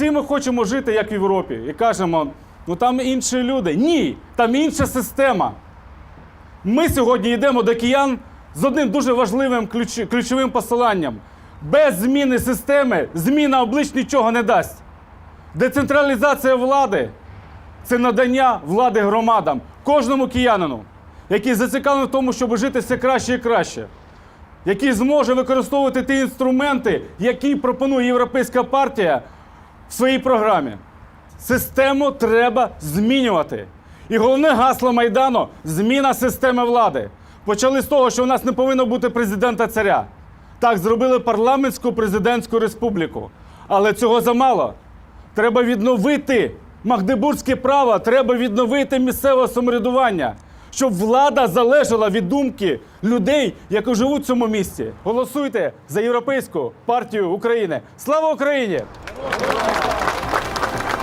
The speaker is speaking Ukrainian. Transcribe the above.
всі ми хочемо жити як в Європі і кажемо, ну там інші люди. Ні, там інша система. Ми сьогодні йдемо до киян з одним дуже важливим ключ- ключовим посиланням. Без зміни системи зміна облич нічого не дасть. Децентралізація влади це надання влади громадам, кожному киянину, який зацікавлений в тому, щоб жити все краще і краще, який зможе використовувати ті інструменти, які пропонує Європейська партія в своїй програмі. Систему треба змінювати. І головне гасло Майдану зміна системи влади. Почали з того, що у нас не повинно бути президента царя. Так, зробили парламентську президентську республіку. Але цього замало. Треба відновити магдебурзьке право, треба відновити місцеве самоврядування, щоб влада залежала від думки людей, які живуть в цьому місті. Голосуйте за Європейську партію України. Слава Україні! よろしくお願いします。